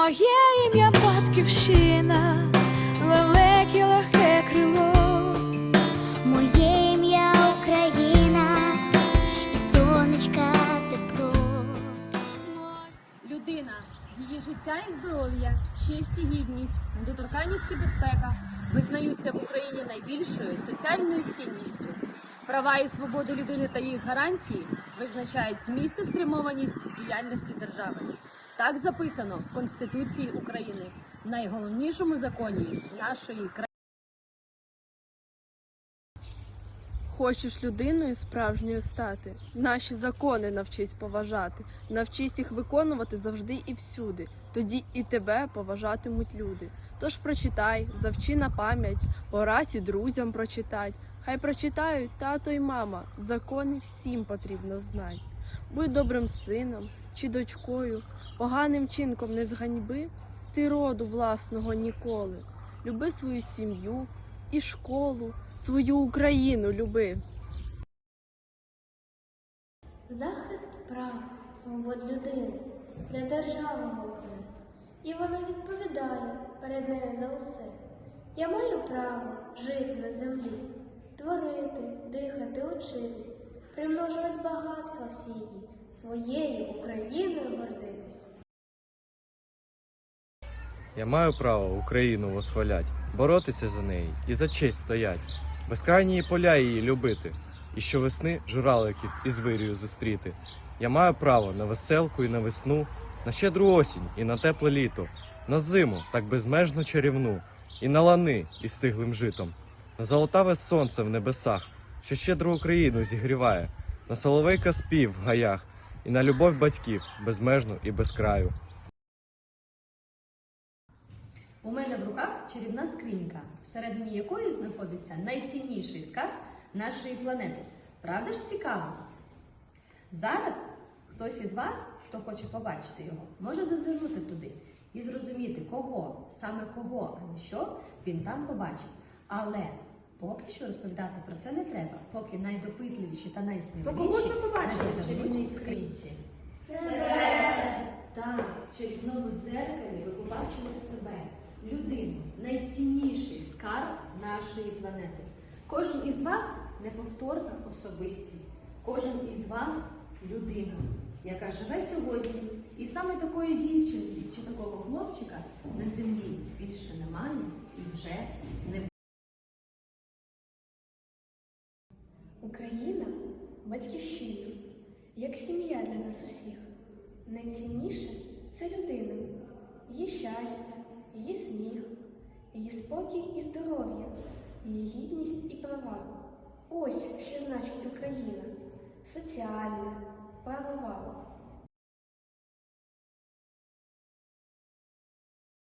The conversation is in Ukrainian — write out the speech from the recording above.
Моє ім'я батьківщина, лелеки легке крило. Моє ім'я Україна і сонечка тепло. Людина, її життя і здоров'я, честь і гідність, недоторканність і безпека визнаються в Україні найбільшою соціальною цінністю. Права і свободи людини та їх гарантії визначають зміст і спрямованість діяльності держави. Так записано в Конституції України, найголовнішому законі нашої країни. Хочеш людиною справжньою стати, наші закони навчись поважати, навчись їх виконувати завжди і всюди. Тоді і тебе поважатимуть люди. Тож прочитай, завчи на пам'ять, порадь і друзям прочитать. Хай прочитають тато й мама, закони всім потрібно знать. Будь добрим сином чи дочкою, поганим чинком не зганьби, ти роду власного ніколи. Люби свою сім'ю і школу, свою Україну люби. Захист прав, свобод людини для держави головне, і вона відповідає перед нею за усе. Я маю право жити на землі, творити, дихати, учитись, примножувати багатства всі своєю Україною гордитись. Я маю право Україну восхвалять, боротися за неї і за честь стоять, безкрайні поля її любити, і щовесни жураликів із вирію зустріти. Я маю право на веселку і на весну, на щедру осінь і на тепле літо, на зиму так безмежно чарівну, і на лани із стиглим житом, на золотаве сонце в небесах, що щедро Україну зігріває, на соловейка спів в гаях, і на любов батьків безмежну і без краю. У мене в руках чарівна скринька, всередині якої знаходиться найцінніший скарб нашої планети. Правда ж цікаво? Зараз хтось із вас, хто хоче побачити його, може зазирнути туди і зрозуміти, кого, саме кого, а не що він там побачить. Але поки що розповідати про це не треба, поки найдопитливіші та найсміливіші не зазирнуть у скринці. Так, в чарівному дзеркалі ви побачили себе, людину, найцінніший скарб нашої планети. Кожен із вас неповторна особистість, кожен із вас людина, яка живе сьогодні, і саме такої дівчинки чи такого хлопчика на землі більше немає і вже не буде. Україна батьківщина, як сім'я для нас усіх. Найцінніше це людина, її щастя, її сміх, її спокій і здоров'я, її гідність і права. Ось що значить Україна соціальна, правова,